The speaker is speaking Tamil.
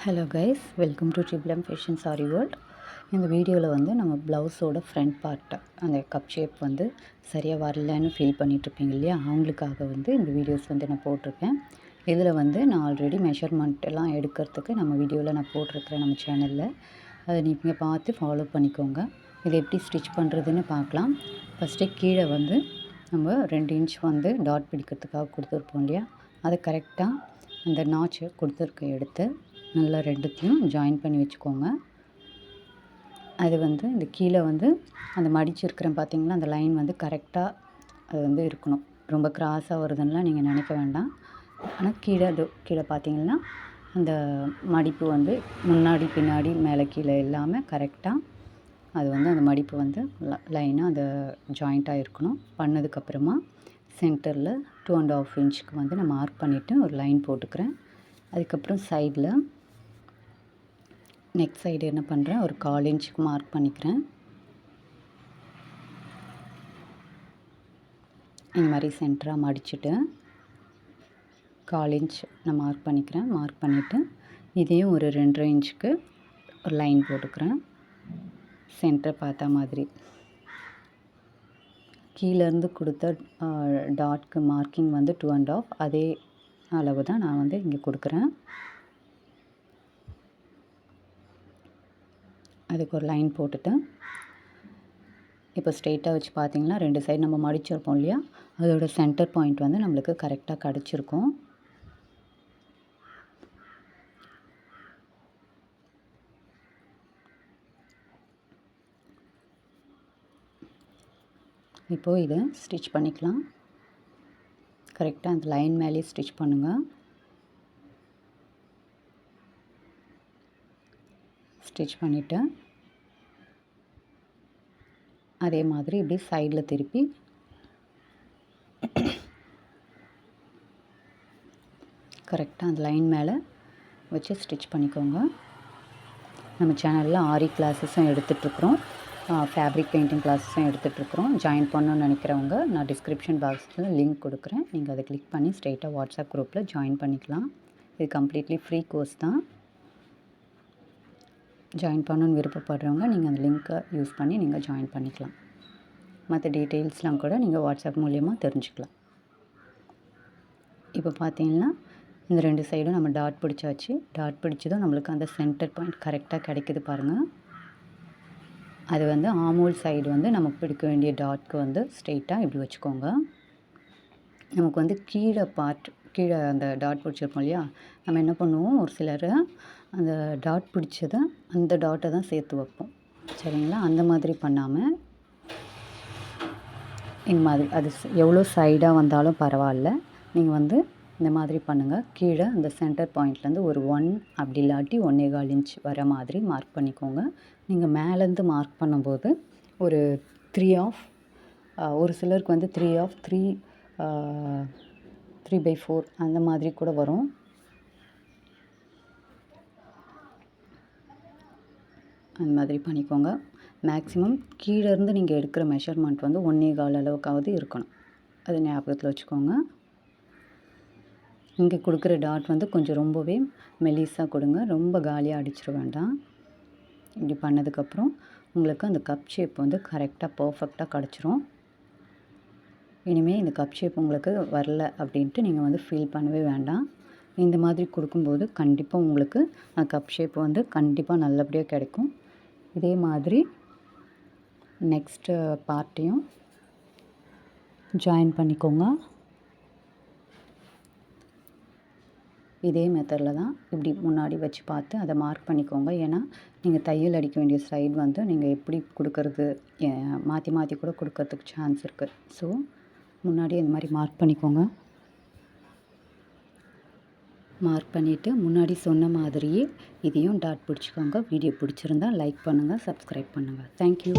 Hello guys welcome to triple M fashion saree world இந்த வீடியோவில் வந்து நம்ம ப்ளவுஸோட ஃப்ரண்ட் பார்ட்டை அந்த கப் ஷேப் வந்து சரியாக வரலன்னு ஃபீல் பண்ணிகிட்ருப்பீங்க இல்லையா? அவங்களுக்காக வந்து இந்த வீடியோஸ் வந்து நான் போட்டிருக்கேன். இதில் வந்து நான் ஆல்ரெடி மெஷர்மெண்ட் எல்லாம் எடுக்கிறதுக்கு நம்ம வீடியோவில் நான் போட்டிருக்கிறேன் நம்ம சேனலில் அதை நீங்கள் பார்த்து ஃபாலோ பண்ணிக்கோங்க. இதை எப்படி ஸ்டிச் பண்ணுறதுன்னு பார்க்கலாம். ஃபஸ்ட்டு கீழே வந்து நம்ம ரெண்டு இன்ச் வந்து டாட் பிடிக்கிறதுக்காக கொடுத்துருப்போம் இல்லையா? அதை கரெக்டாக அந்த நாச்சு கொடுத்துருக்க எடுத்து நல்லா ரெண்டுத்தையும் ஜாயின் பண்ணி வச்சுக்கோங்க. அது வந்து இந்த கீழே வந்து அந்த மடிச்சிருக்கிறேன் பார்த்திங்கன்னா அந்த லைன் வந்து கரெக்டாக அது வந்து இருக்கணும். ரொம்ப கிராஸாக வருதுன்னெலாம் நீங்கள் நினைக்க வேண்டாம். ஆனால் கீழே அது கீழே பார்த்தீங்கன்னா அந்த மடிப்பு வந்து முன்னாடி பின்னாடி மேலே கீழே இல்லாமல் கரெக்டாக அது வந்து அந்த மடிப்பு வந்து லைனாக அந்த ஜாயிண்ட்டாக இருக்கணும். பண்ணதுக்கப்புறமா சென்டரில் டூ அண்ட் ஆஃப் இன்ச்சுக்கு வந்து நான் மார்க் பண்ணிவிட்டு ஒரு லைன் போட்டுக்கிறேன். அதுக்கப்புறம் சைடில் நெக் சைடு என்ன பண்ணுறேன் ஒரு கால் இன்ச்சுக்கு மார்க் பண்ணிக்கிறேன். இந்த மாதிரி சென்டராக மடிச்சுட்டு கால் இன்ச் நான் மார்க் பண்ணிக்கிறேன். மார்க் பண்ணிவிட்டு இதையும் ஒரு ரெண்டரை இன்ச்சுக்கு ஒரு லைன் போட்டுக்கிறேன். சென்டரை பார்த்தா மாதிரி. கீழேருந்து கொடுத்த டாட்க்கு மார்க்கிங் வந்து டூ அண்ட் ஆஃப் அதே அளவு தான் நான் வந்து இங்கே கொடுக்குறேன். அதுக்கு ஒரு லைன் போட்டுட்டு இப்போ ஸ்ட்ரெயிட்டாக வச்சு பார்த்தீங்கன்னா ரெண்டு சைடு நம்ம மடிச்சிருப்போம் இல்லையா? அதோட சென்டர் பாயிண்ட் வந்து நம்மளுக்கு கரெக்டாக கிடச்சிருக்கும். இப்போது இதை ஸ்டிச் பண்ணிக்கலாம். கரெக்டாக அந்த லைன் மேலேயே ஸ்டிச் பண்ணுங்கள் ஸ்டிச் பண்ணிவிட்டேன் அதே மாதிரி இப்படி சைடில் திருப்பி கரெக்டாக அந்த லைன் மேலே வச்சு ஸ்டிச் பண்ணிக்கோங்க. நம்ம சேனலில் ஆரி கிளாஸஸும் எடுத்துகிட்ருக்குறோம் ஃபேப்ரிக் பெயிண்டிங் கிளாஸஸும் எடுத்துகிட்ருக்குறோம் ஜாயின் பண்ணணும்னு நினைக்கிறவங்க நான் டிஸ்கிரிப்ஷன் பாக்ஸில் லிங்க் கொடுக்குறேன். நீங்கள் அதை கிளிக் பண்ணி ஸ்ட்ரெயிட்டாக வாட்ஸ்அப் குரூப்பில் ஜாயின் பண்ணிக்கலாம். இது கம்ப்ளீட்லி ஃப்ரீ கோர்ஸ் தான். ஜாயின் பண்ணணுன்னு விருப்பப்படுறவங்க நீங்கள் அந்த லிங்க்கை யூஸ் பண்ணி நீங்கள் ஜாயின் பண்ணிக்கலாம். மற்ற டீட்டெயில்ஸ்லாம் கூட நீங்கள் வாட்ஸ்அப் மூலியமாக தெரிஞ்சுக்கலாம். இப்போ பார்த்தீங்கன்னா இந்த ரெண்டு சைடும் நம்ம டாட் பிடிச்சாச்சு. டாட் பிடிச்சதும் நம்மளுக்கு அந்த சென்டர் பாயிண்ட் கரெக்டாக கிடைக்குது பாருங்கள் அது வந்து ஆமூல் சைடு வந்து நமக்கு பிடிக்க வேண்டிய டாட்க்கு வந்து ஸ்ட்ரெயிட்டாக இப்படி வச்சுக்கோங்க. நமக்கு வந்து கீழே பார்ட் கீழே அந்த டாட் பிடிச்சிருப்போம் இல்லையா? நம்ம என்ன பண்ணுவோம்? ஒரு சிலர் அந்த டாட் பிடிச்சதை அந்த டாட்டை தான் சேர்த்து வைப்போம். சரிங்களா? அந்த மாதிரி பண்ணாமல் இந்த மாதிரி அது எவ்வளோ சைடாக வந்தாலும் பரவாயில்ல. நீங்கள் வந்து இந்த மாதிரி பண்ணுங்கள் கீழே அந்த சென்டர் பாயிண்ட்லேருந்து ஒரு ஒன் அப்படி இல்லாட்டி ஒன்றே கால் இன்ச் வர மாதிரி மார்க் பண்ணிக்கோங்க. நீங்கள் மேலேருந்து மார்க் பண்ணும்போது ஒரு த்ரீ ஆஃப் ஒரு சிலருக்கு வந்து three half three three by four அந்த மாதிரி கூட வரும். அந்த மாதிரி பண்ணிக்கோங்க. மேக்ஸிமம் கீழேருந்து நீங்கள் எடுக்கிற மெஷர்மெண்ட் வந்து ஒன்றே கால் அளவுக்காவது இருக்கணும். அது ஞாபகத்தில் வச்சுக்கோங்க. இங்கே கொடுக்குற டாட் வந்து கொஞ்சம் ரொம்பவே மெலிஸாக கொடுங்க. ரொம்ப காலியாக அடிச்சிட வேண்டாம். இப்படி பண்ணதுக்கப்புறம் உங்களுக்கு அந்த கப் ஷேப் வந்து கரெக்டாக பர்ஃபெக்டாக கிடச்சிரும். இனிமேல் இந்த கப் ஷேப் உங்களுக்கு வரல அப்படின்ட்டு நீங்கள் வந்து ஃபீல் பண்ணவே வேண்டாம். இந்த மாதிரி கொடுக்கும்போது கண்டிப்பாக உங்களுக்கு கப் ஷேப் வந்து கண்டிப்பாக நல்லபடியாக கிடைக்கும். இதே மாதிரி நெக்ஸ்ட்டு பார்ட்டையும் ஜாயின் பண்ணிக்கோங்க. இதே மெத்தடில் தான் இப்படி முன்னாடி வச்சு பார்த்து அதை மார்க் பண்ணிக்கோங்க. ஏன்னா நீங்கள் தையல் அடிக்க வேண்டிய சைடு வந்து நீங்கள் எப்படி கொடுக்கறது மாற்றி மாற்றி கூட கொடுக்கறதுக்கு சான்ஸ் இருக்குது ஸோ முன்னாடியே இந்த மாதிரி மார்க் பண்ணிக்கோங்க. மார்க் பண்ணிவிட்டு முன்னாடி சொன்ன மாதிரியே இதையும் டாட் பிடிச்சிக்கோங்க. வீடியோ பிடிச்சிருந்தா லைக் பண்ணுங்கள் சப்ஸ்கிரைப் பண்ணுங்கள் தேங்க்யூ